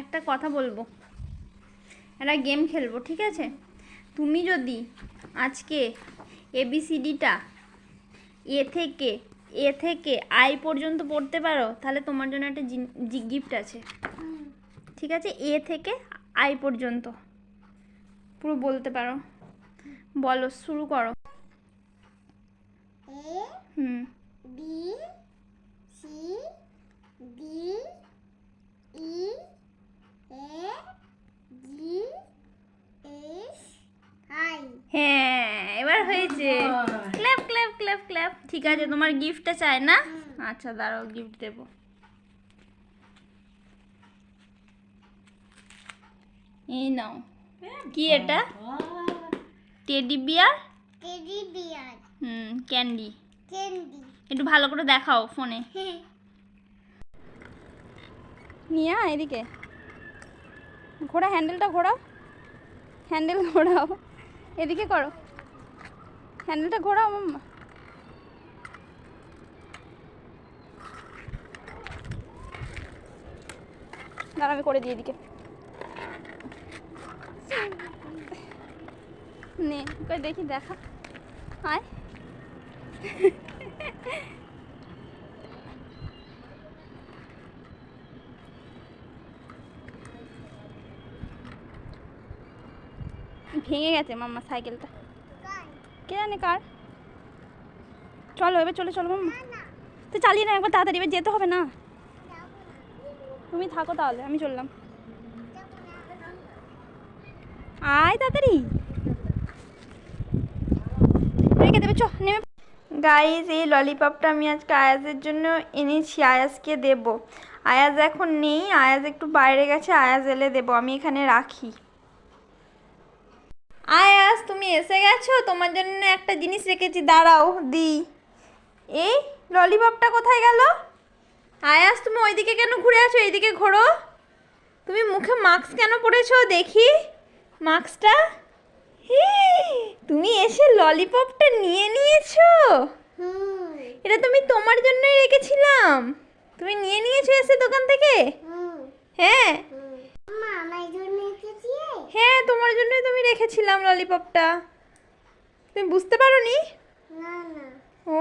একটা কথা বলব। একটা গেম খেলব ঠিক আছে? তুমি যদি আজকে এবিসিডিটা এ থেকে এ থেকে আই পর্যন্ত পড়তে পারো তাহলে তোমার জন্য একটা গিফট আছে। ঠিক আছে? এ থেকে আই পর্যন্ত। পুরো বলতে পারো। বলো শুরু করো। হুম। এবার হয়েছে। Clap clap clap clap. ঠিক আছে তোমার গিফটটা চাই না? আচ্ছা দাঁড়াও গিফট দেবো। এই নাও। কি এটা? টেডি বিয়ার Teddy bear হুম ক্যান্ডি ক্যান্ডি একটু ভালো করে দেখাও ফোনে। নিয়ে আয় এদিকে। ঘোরা হ্যান্ডেলটা ঘোরাও। হ্যান্ডেল ঘোরাও। এদিকে করো। হ্যান্ডেলটা ঘোরাও মাম্মা দাঁড়া আমি করে দিয়ে দিকে নে দেখি দেখা আয় ভেঙে গেছে মাম্মা সাইকেলটা কে জানে কার? চলো, এবার চলে চলো তো চালিয়ে না, একবার তাড়াতাড়ি, এবার যেতে হবে না। তুমি থাকো তাহলে, আমি চললাম। আয় তাড়াতাড়ি। রেখে দেবে গাইজ এই ললিপপটা আমি আজকে আয়াজের জন্য এনেছি, আয়াজকে দেব। আয়াজ এখন নেই, আয়াজ একটু বাইরে গেছে, আয়াজ এলে দেবো, আমি এখানে রাখি। আয়াস তুমি এসে গেছো? তোমার জন্য একটা জিনিস রেখেছি দাঁড়াও দি এই ললিপপটা কোথায় গেল? আয়াস তুমি ওইদিকে কেন ঘুরে আছো? এইদিকে ঘোরো। তুমি মুখে মাস্ক কেন পরেছো? দেখি। মাস্কটা? তুমি এসে ললিপপটা নিয়ে নিয়েছো? হুম। এটা তুমি তোমার জন্যই রেখেছিলাম। তুমি নিয়ে নিয়েছো এসে দোকান থেকে? হ্যাঁ হুম মা আমার জন্য এসেছি হ্যাঁ তোমার জন্যই তো আমি রেখেছিলাম ললিপপটা তুমি বুঝতে পারো নি না। ও।